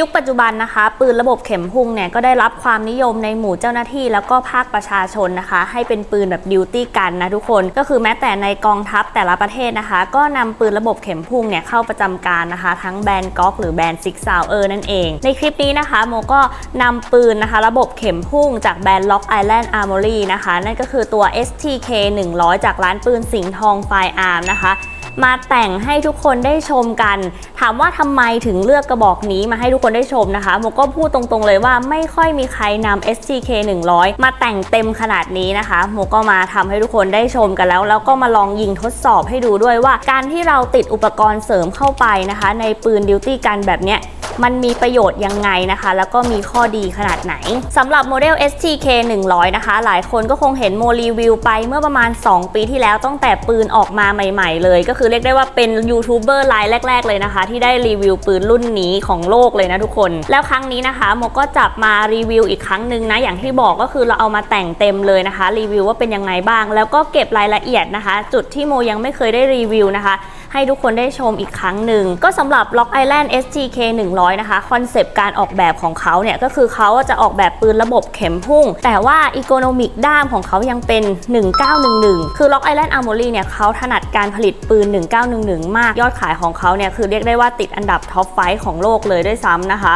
ยุคปัจจุบันนะคะ ปืนระบบเข็มพุ่งเนี่ยก็ได้รับความนิยมในหมู่เจ้าหน้าที่ แล้วก็ภาคประชาชนนะคะ ให้เป็นปืนแบบดิวตี้กันนะทุกคนก็คือแม้แต่ในกองทัพแต่ละประเทศนะคะ ก็นำปืนระบบเข็มพุ่งเนี่ยเข้าประจำการนะคะ ทั้งแบรนด์ก๊อกหรือแบรนด์ซิกซาวเออร์นั่นเอง ในคลิปนี้นะคะ โมก็นำปืนนะคะ ระบบเข็มพุ่งจากแบรนด์ Lock Island Armory นะคะ นั่นก็คือตัว STK 100 จากร้านปืนสิงห์ทองไฟอาร์มนะคะ มาแต่งให้ทุกคนได้ชมกัน ถามว่าทำไมถึงเลือกกระบอกนี้มาให้ทุกคนได้ชมนะคะโมก็พูดตรงๆเลยว่าไม่ค่อยมีใครนำ STK 100 มาแต่งเต็มขนาดนี้นะคะโมก็มาทำให้ทุกคนได้ชมกันแล้ว แล้วก็มาลองยิงทดสอบให้ดูด้วยว่า การที่เราติดอุปกรณ์เสริมเข้าไปนะคะ ในปืนดิวตี้กันแบบเนี้ย มันมีประโยชน์ยังไงนะคะ แล้วก็มีข้อดีขนาดไหนสำหรับโมเดล STK 100 นะคะ หลายคนก็คงเห็นโมรีวิวไปเมื่อประมาณ 2 ปีที่แล้วตั้งแต่ปืนออกมาใหม่ ๆ เลย ก็คือเรียกได้ว่าเป็นยูทูบเบอร์รายแรก ๆ เลยนะคะ ที่ได้รีวิวปืนรุ่นนี้ของโลกเลยนะทุกคน แล้วครั้งนี้นะคะโมก็จับมารีวิวอีกครั้งหนึ่งนะอย่างที่บอกก็คือเราเอามาแต่งเต็มเลยนะคะ รีวิวว่าเป็นยังไงบ้าง แล้วก็เก็บรายละเอียดนะคะ จุดที่โมยังไม่เคยได้รีวิวนะคะ ให้ทุกคนได้ชมอีกครั้งหนึ่ง ก็สำหรับ Lock Island SGK 100 นะคะ คอนเซปต์การออกแบบของเขาเนี่ย ก็คือเขาจะออกแบบปืนระบบเข็มพุ่ง แต่ว่าอีโคโนมิกด้ามของเขายังเป็น 1911 คือ Lock Island Armory เนี่ยเขาถนัดการผลิตปืน 1911 มาก ยอดขายของเขาเนี่ยคือเรียกได้ว่าติดอันดับท็อปไฟของโลกเลยด้วยซ้ำนะคะ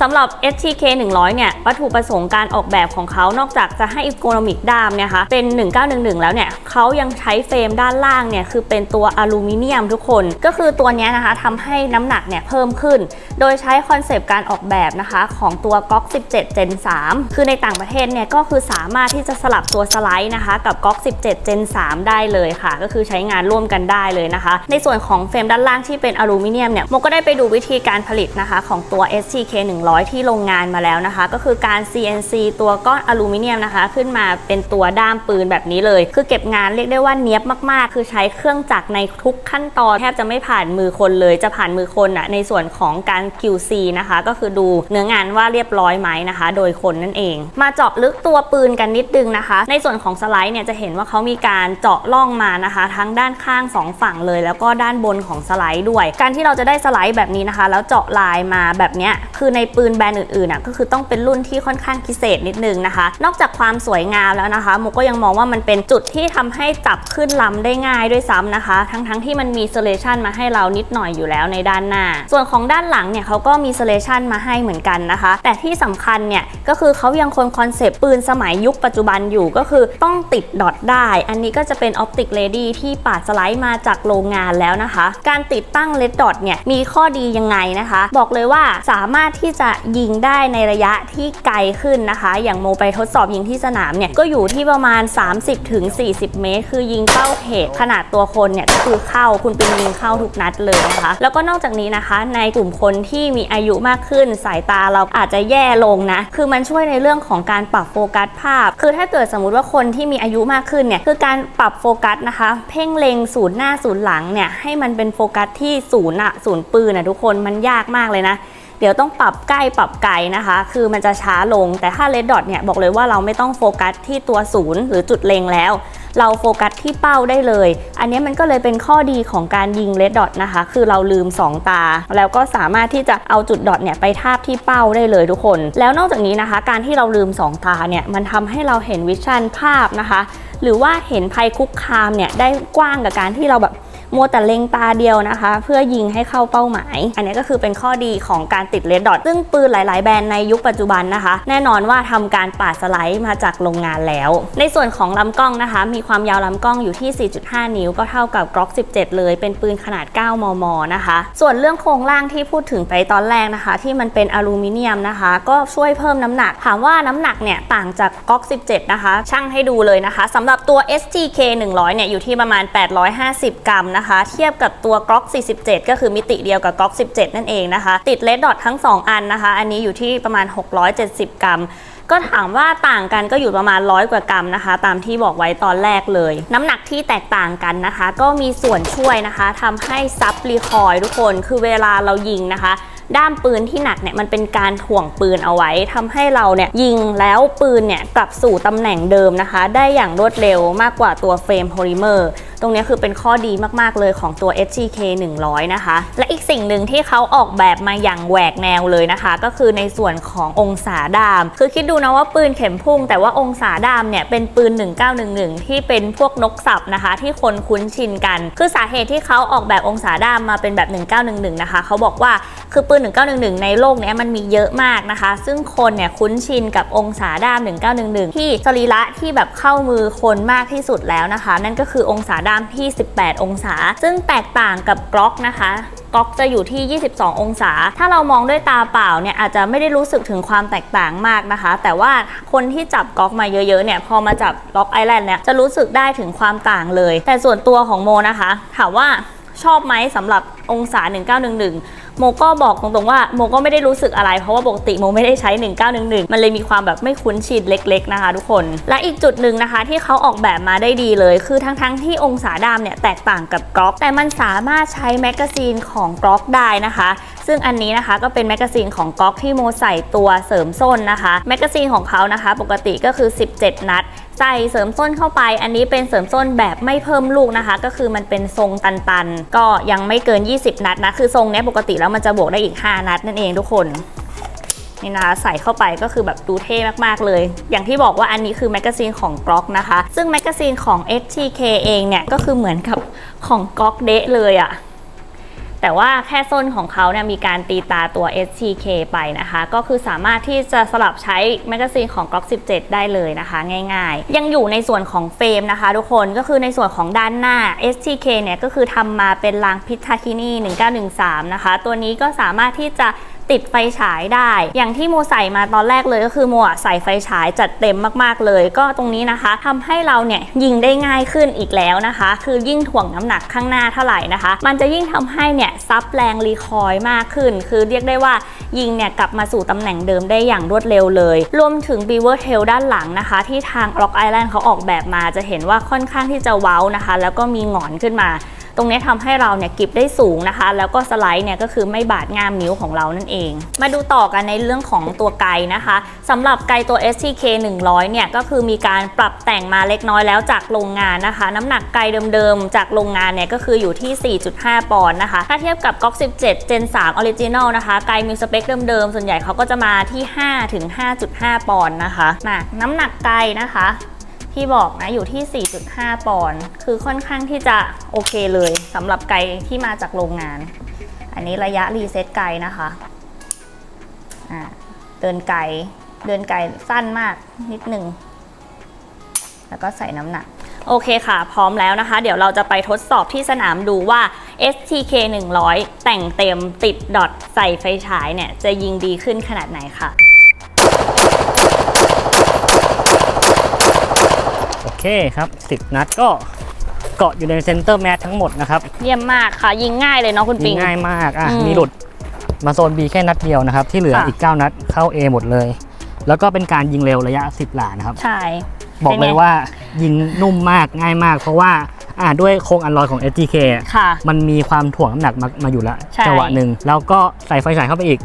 สำหรับ STK 100 เนี่ย วัตถุประสงค์การออกแบบของเขานอกจากจะให้อีโคโนมิกด้ามเนี่ยค่ะเป็น 1911 แล้วเนี่ยเขายังใช้เฟรมด้านล่างเนี่ย คือเป็นตัวอลูมิเนียมทุกคน ก็คือตัวนี้นะคะทำให้น้ำหนักเนี่ยเพิ่มขึ้น โดยใช้คอนเซปต์การออกแบบนะคะของตัว GOG 17 Gen 3 คือในต่างประเทศเนี่ยก็คือสามารถที่จะสลับตัวสไลด์นะคะกับ GOG 17 Gen 3 ได้เลยค่ะ ก็คือใช้งานร่วมกันได้เลยนะคะ ในส่วนของเฟรมด้านล่างที่เป็นอลูมิเนียมเนี่ยโมก็ได้ไปดูวิธีการผลิตนะคะของตัว STK 100 ที่โรงงานมาแล้วนะคะ ก็คือการ CNC ตัวก้อนอลูมิเนียมนะคะ ขึ้นมาเป็นตัวด้ามปืนแบบนี้เลย คือเก็บงานเรียกได้ว่าเนี้ยบมากๆ คือใช้เครื่องจักรในทุกขั้นตอนแทบจะไม่ผ่านมือคนเลยจะผ่านมือคนอะในส่วนของการ QC นะคะ ก็คือดูเนื้องานว่าเรียบร้อยไหมนะคะ โดยคนนั่นเอง มาเจาะลึกตัวปืนกันนิดนึงนะคะ ในส่วนของสไลด์เนี่ยจะเห็นว่าเขามีการเจาะล่องมานะคะ ทั้งด้านข้างสองฝั่งเลย แล้วก็ด้านบนของสไลด์ด้วย การที่เราจะได้สไลด์แบบนี้นะคะ แล้วเจาะลายมาแบบเนี้ยคือในปืนแบรนด์อื่นๆอะก็คือต้องเป็นรุ่นที่ค่อนข้างพิเศษนิดนึงนะคะ นอกจากความสวยงามแล้วนะคะโมก็ยังมองว่ามันเป็นจุดที่ทำให้จับขึ้นลำได้ง่ายด้วยซ้ำนะคะ ทั้งๆทที่มันมีเซเลชันมาให้เรานิดหน่อยอยู่แล้วในด้านหน้า ส่วนของด้านหลังเนี่ยเขาก็มีเซเลชันมาให้เหมือนกันนะคะ แต่ที่สำคัญเนี่ยก็คือเขายังคงคอนเซปต์ปืนสมัยยุคปัจจุบันอยู่ก็คือต้องติดดอทได้ อันนี้ก็จะเป็นออปติกเลดี้ที่ปาดสไลด์มาจากโรงงานแล้วนะคะ การติดตั้งเลดดอทเนี่ยมีข้อดียังไงนะคะ บอกเลยว่าสามารถที่จะยิงได้ในระยะที่ไกลขึ้นนะคะ อย่างโมไปทดสอบยิงที่สนามเนี่ยก็อยู่ที่ประมาณ 30-40 เมตร คือยิงเป้าเพจขนาดตัวคนเนี่ยก็คือเข้าคุณเป็นยิงเข้าทุกนัดเลยนะคะ แล้วก็นอกจากนี้นะคะ ในกลุ่มคนที่มีอายุมากขึ้น สายตาเราอาจจะแย่ลงนะ คือมันช่วยในเรื่องของการปรับโฟกัสภาพ คือถ้าเกิดสมมุติว่าคนที่มีอายุมากขึ้นเนี่ยคือการปรับโฟกัสนะคะ เพ่งเล็งศูนย์หน้าศูนย์หลังเนี่ยให้มันเป็นโฟกัสที่ศูนย์อะศูนย์ปืนอะทุกคนมันยากมากเลยนะ เดี๋ยวต้องปรับใกล้ปรับไกลนะคะ คือมันจะช้าลงแต่ถ้าเลดดอทเนี่ยบอกเลยว่าเราไม่ต้องโฟกัสที่ตัวศูนย์หรือจุดเล็งแล้ว เราโฟกัสที่เป้าได้เลย อันนี้มันก็เลยเป็นข้อดีของการยิงเลดดอทนะคะ คือเราลืม 2 ตา แล้วก็สามารถที่จะเอาจุดดอทเนี่ยไปทาบที่เป้าได้เลยทุกคน แล้วนอกจากนี้นะคะ การที่เราลืม 2 ตาเนี่ยมันทำให้เราเห็นวิชั่นภาพนะคะ หรือว่าเห็นภัยคุกคามเนี่ยได้กว้างกับการที่เราแบบ มัวแต่เล็งตาเดียวนะคะ เพื่อยิงให้เข้าเป้าหมาย อันนี้ก็คือเป็นข้อดีของการติดเลดดอทซึ่งปืนหลาย ๆ แบรนด์ในยุคปัจจุบันนะคะ แน่นอนว่าทำการปาดสไลด์มาจากโรงงานแล้ว ในส่วนของลำกล้องนะคะ มีความยาวลำกล้องอยู่ที่ 4.5 นิ้ว ก็เท่ากับกล็อก 17 เลย เป็นปืนขนาด 9 มม นะคะ ส่วนเรื่องโครงล่างที่พูดถึงไปตอนแรกนะคะ ที่มันเป็นอลูมิเนียมนะคะ ก็ช่วยเพิ่มน้ำหนัก ถามว่าน้ำหนักเนี่ยต่างจากก๊อก 17 นะคะ ช่างให้ดูเลยนะคะสำหรับตัว STK 100 เนี่ยอยู่ที่ประมาณ 850 กรัมนะคะเทียบกับตัวก๊อก47 ก็คือมิติเดียวกับก๊อก17 นั่นเองนะคะ ติดเลดดอททั้ง 2 อันนะคะ อันนี้อยู่ที่ประมาณ 670 กรัมก็ถามว่าต่างกันก็อยู่ประมาณร้อยกว่ากรัมนะคะ ตามที่บอกไว้ตอนแรกเลย น้ำหนักที่แตกต่างกันนะคะ ก็มีส่วนช่วยนะคะทำให้ซับรีคอยทุกคนคือเวลาเรายิงนะคะ ด้ามปืนที่หนักเนี่ยมันเป็นการถ่วงปืนเอาไว้ทำให้เราเนี่ยยิงแล้วปืนเนี่ยกลับสู่ตำแหน่งเดิมนะคะ ได้อย่างรวดเร็วมากกว่าตัวเฟรมโพลิเมอร์ ตรงนี้คือเป็นข้อดีมากๆเลยของตัว SGK 100 นะคะ และอีกสิ่งหนึ่งที่เขาออกแบบมาอย่างแหวกแนวเลยนะคะ ก็คือในส่วนขององศาดาม คือคิดดูนะว่าปืนเข็มพุ่ง แต่ว่าองศาดามเนี่ยเป็นปืน 1911 ที่เป็นพวกนกสับนะคะ ที่คนคุ้นชินกัน คือสาเหตุที่เขาออกแบบองศาดามมาเป็นแบบ 1911 นะคะ เขาบอกว่าคือปืน 1911 ในโลกนี้มันมีเยอะมากนะคะ ซึ่งคนเนี่ยคุ้นชินกับองศาดาม 1911 ที่สรีระที่แบบเข้ามือคนมากที่สุดแล้วนะคะ นั่นก็คือองศาดามามที่ 18 องศา ซึ่งแตกต่างกับกล็อกนะคะก๊อกจะอยู่ที่ 22 องศา ถ้าเรามองด้วยตาเปล่าเนี่ยอาจจะไม่ได้รู้สึกถึงความแตกต่างมากนะคะ แต่ว่าคนที่จับก๊อกมาเยอะๆเนี่ยพอมาจับล็อกไอแลนด์เนี่ยจะรู้สึกได้ถึงความต่างเลย แต่ส่วนตัวของโมนะคะ ถามว่าชอบไหมสำหรับองศา 1911 โมก็บอกตรงๆว่าโมก็ไม่ได้รู้สึกอะไร เพราะว่าปกติโมไม่ได้ใช้ 1911 มันเลยมีความแบบไม่คุ้นชินเล็ก ๆนะคะ ทุกคน และอีกจุดหนึ่งนะคะที่เขาออกแบบมาได้ดีเลย คือทั้งๆที่องศาดามเนี่ยแตกต่างกับกล็อก แต่มันสามารถใช้แมกกาซีนของกล็อกได้นะคะซึ่งอันนี้นะคะก็เป็นแมกกาซีนของก๊อกที่โมใส่ตัวเสริมส้นนะคะ แมกกาซีนของเขานะคะ ปกติก็คือ 17 นัด ใส่เสริมส้นเข้าไป อันนี้เป็นเสริมส้นแบบไม่เพิ่มลูกนะคะ ก็คือมันเป็นทรงตันๆ ก็ยังไม่เกิน 20 นัดนะ คือทรงนี้ปกติแล้วมันจะบวกได้อีก 5 นัดนั่นเองทุกคนนี่นะใส่เข้าไปก็คือแบบดูเท่มาก ๆ เลย อย่างที่บอกว่าอันนี้คือแมกกาซีนของกล็อกนะคะ ซึ่งแมกกาซีนของ STK เองเนี่ย ก็คือเหมือนกับของกล็อกเดะเลยอะ แต่ว่าแค่ส้นของเขาเนี่ยมีการตีตาตัว STK ไปนะคะ ก็คือสามารถที่จะสลับใช้แมกกาซีนของ Glock 17 ได้เลยนะคะ ง่ายๆ ยังอยู่ในส่วนของเฟรมนะคะ ทุกคนก็คือในส่วนของด้านหน้า STK เนี่ยก็คือทำมาเป็นรางพิทาคินี1913 นะคะ ตัวนี้ก็สามารถที่จะ ติดไฟฉายได้ อย่างที่โมใส่มาตอนแรกเลยก็คือโมอะใส่ไฟฉายจัดเต็มมากๆเลย ก็ตรงนี้นะคะทำให้เราเนี่ยยิงได้ง่ายขึ้นอีกแล้วนะคะ คือยิ่งถ่วงน้ำหนักข้างหน้าเท่าไหร่นะคะ มันจะยิ่งทำให้เนี่ยซับแรงรีคอยล์มากขึ้น คือเรียกได้ว่ายิงเนี่ยกลับมาสู่ตำแหน่งเดิมได้อย่างรวดเร็วเลย รวมถึง Beaver Tail ด้านหลังนะคะ ที่ทาง Rock Island เขาออกแบบมาจะเห็นว่าค่อนข้างที่จะเว้านะคะ แล้วก็มีหงอนขึ้นมา ตรงนี้ทำให้เราเนี่ยกิบได้สูงนะคะ แล้วก็สไลด์เนี่ยก็คือไม่บาดง่ามนิ้วของเรานั่นเอง มาดูต่อกันในเรื่องของตัวไกนะคะสำหรับไกตัว STK 100 เนี่ยก็คือมีการปรับแต่งมาเล็กน้อยแล้วจากโรงงานนะคะ น้ำหนักไกเดิมๆ จากโรงงานเนี่ยก็คืออยู่ที่ 4.5 ปอนด์นะคะ ถ้าเทียบกับก๊อก17 Gen 3 Original นะคะไกมีสเปคเดิมๆ ส่วนใหญ่เขาก็จะมาที่ 5 ถึง 5.5 ปอนด์นะคะน่ะน้ำหนักไกนะคะ ที่บอกนะอยู่ที่ 4.5 ปอนด์คือค่อนข้างที่จะโอเคเลยสำหรับไก่ที่มาจากโรงงาน อันนี้ระยะรีเซ็ตไก่นะคะเดินไก่เดินไก่สั้นมากนิดหนึ่งแล้วก็ใส่น้ำหนักโอเคค่ะ พร้อมแล้วนะคะ เดี๋ยวเราจะไปทดสอบที่สนามดูว่า STK 100 แต่งเต็มติดดอทใส่ไฟฉายเนี่ย จะยิงดีขึ้นขนาดไหนค่ะ โอเคครับ 10 นัดก็เกาะอยู่ในเซนเตอร์แมททั้งหมดนะครับเยี่ยมมากค่ะ ยิงง่ายเลยเนาะคุณปิยิงง ง่ายมากอะอืม มีหลุดมาโซน B แค่นัดเดียวนะครับ ที่เหลือค่ะอีก 9 นัดเข้า A หมดเลย แล้วก็เป็นการยิงเร็วระยะ 10 หลานะครับ ใช่ บอกเป็นเลไง ยว่ายิงนุ่มมากง่ายมาก เพราะว่าอ่าด้วยโครงอันลอยของ STK ค่ะ มันมีความถ่วงน้ำหนักมามาอยู่แล้วใช่ จังหวะหนึ่งแล้วก็ใส่ไฟฉายเข้าไปอีก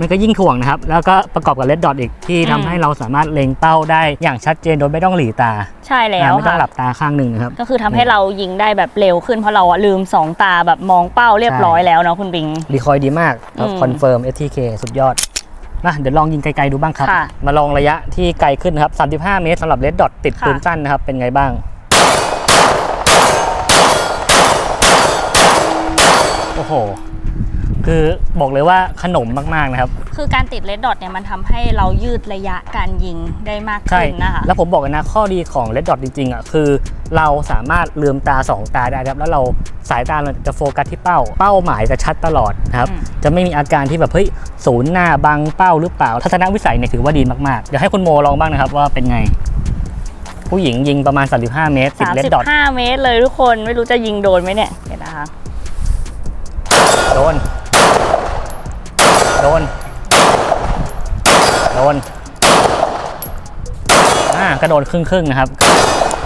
มันก็ยิ่งถ่วงนะครับ แล้วก็ประกอบกับเลดดอทอีกที่อืมทำให้เราสามารถเล็งเป้าได้อย่างชัดเจนโดยไม่ต้องหลีตา ใช่แล้อ่าวไม่ต้องค่ะหลับตาข้างหนึ่งนะครับ ก็คือทำให้เรายิงได้แบบเร็วขึ้นเพราะเราอะลืมสองตาแบบมองเป้าเรียบร้อยแล้วเนาะคุณปิงรีคอยดีมากอืมคอนเฟิร์ม STK สุดยอดนะเดี๋ยวลองยิงไกลๆดูบ้างครับค่ะมาลองระยะที่ไกลขึ้นนะครับ35 เมตรสำหรับเลดดอทติดค่ะปืนสั้นนะครับ เป็นไงบ้างโอ้โห คือบอกเลยว่าขนมมากๆนะครับ คือการติดเลดดอทเนี่ยมันทำให้เรายืดระยะการยิงได้มากใช่ขึ้นนะคะ แล้วผมบอกกันนะข้อดีของเลดดอทจริงๆอะคือ เราสามารถลืมตา 2 ตาได้ครับ แล้วเราสายตาเราจะโฟกัสที่เป้า เป้าหมายจะชัดตลอดนะครับอืมจะไม่มีอาการที่แบบเฮ้ยศูนย์หน้าบังเป้าหรือเปล่า ทัศนวิสัยเนี่ยถือว่าดีมากๆ เดี๋ยวให้คุณโมลองบ้างนะครับว่าเป็นไง ผู้หญิงยิงประมาณ 35 เมตรติดสามเลดสิบดอทห้าเมตรเลยทุกคนไม่รู้จะยิงโดนไหมเนี่ยเดี๋ยวนะคะโดน โดน โดน อ่ากระโดดครึ่งๆนะครับ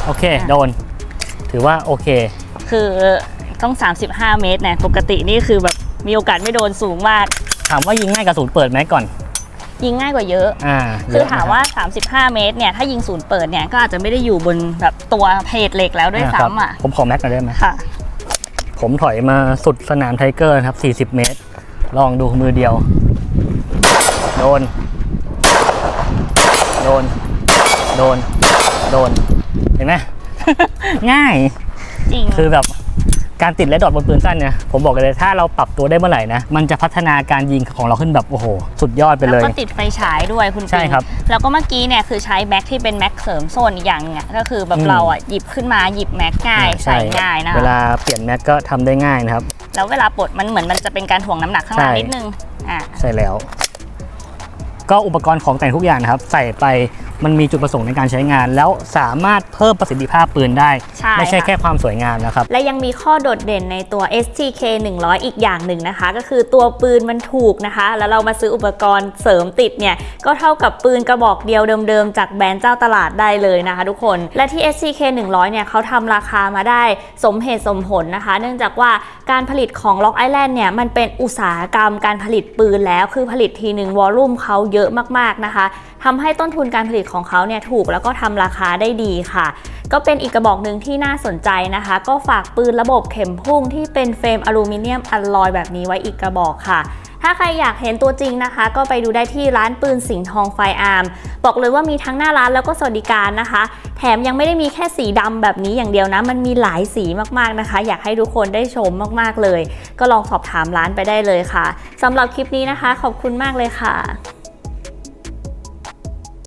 โอเค โดน ถือว่าโอเค คือต้อง 35 เมตรเนี่ยปกตินี่คือแบบมีโอกาสไม่โดนสูงมาก ถามว่ายิงง่ายกับศูนย์เปิดไหมก่อน ยิงง่ายกว่าเยอะ อ่าคือถามเยะนะว่า 35 เมตรเนี่ย ถ้ายิงศูนย์เปิดเนี่ย ก็อาจจะไม่ได้อยู่บนแบบตัวเพจเหล็กแล้วด้วยครับซ้ำอะ ผมขอแม็กหน่อยได้ไหมค่ะ ผมถอยมาสุดสนามไทเกอร์นะครับ 40 เมตร ลองดูมือเดียว โดน โดน โดน โดน เห็นไหม ง่าย จริง คือแบบการติดและดอทบนปืนสั้นเนี่ย ผมบอกเลยถ้าเราปรับตัวได้เมื่อไหร่นะ มันจะพัฒนาการยิงของเราขึ้นแบบ โอ้โห สุดยอดไปเลแล้วยก็ติดไฟฉายด้วยคุณใช่ปิงครับ แล้วก็เมื่อกี้เนี่ยคือใช้แม็กที่เป็นแม็กเสริมโซนอีกอย่างเนี่ยก็คือแบบอืมเราอะหยิบขึ้นมาหยิบแม็กง่ายใส่ง่ายนะเวคะลาเปลี่ยนแม็กก็ทำได้ง่ายนะครับ แล้วเวลาปลดมันเหมือนมันจะเป็นการถ่วงน้ำหนักข้างล่างใช่นิดนึง อะใช่แล้ว ก็อุปกรณ์ของแต่งทุกอย่างนะครับ ใส่ไป มันมีจุดประสงค์ในการใช้งาน แล้วสามารถเพิ่มประสิทธิภาพปืนได้ ใช่ไม่ใช่ค่ะ แค่ความสวยงามนะครับ และยังมีข้อโดดเด่นในตัว STK 100 อีกอย่างหนึ่งนะคะ ก็คือตัวปืนมันถูกนะคะ แล้วเรามาซื้ออุปกรณ์เสริมติดเนี่ย ก็เท่ากับปืนกระบอกเดียวเดิมๆ จากแบรนด์เจ้าตลาดได้เลยนะคะทุกคน และที่ STK 100 เนี่ยเขาทำราคามาได้สมเหตุสมผลนะคะ เนื่องจากว่าการผลิตของ Lock Island เนี่ยมันเป็นอุตสาหกรรมการผลิตปืนแล้ว คือผลิตทีหนึ่งวอลลุ่มเขาเยอะมากๆนะคะทำให้ต้นทุนการผลิตของเขาเนี่ยถูกแล้วก็ทำราคาได้ดีค่ะ ก็เป็นอีกกระบอกหนึ่งที่น่าสนใจนะคะ ก็ฝากปืนระบบเข็มพุ่งที่เป็นเฟรมอลูมิเนียมอลลอยแบบนี้ไว้อีกกระบอกค่ะถ้าใครอยากเห็นตัวจริงนะคะ ก็ไปดูได้ที่ร้านปืนสิงห์ทองไฟอาร์มบอกเลยว่ามีทั้งหน้าร้านแล้วก็สวัสดิการนะคะ แถมยังไม่ได้มีแค่สีดำแบบนี้อย่างเดียวนะ มันมีหลายสีมากๆนะคะ อยากให้ทุกคนได้ชมมากๆเลย ก็ลองสอบถามร้านไปได้เลยค่ะสำหรับคลิปนี้นะคะ ขอบคุณมากเลยค่ะ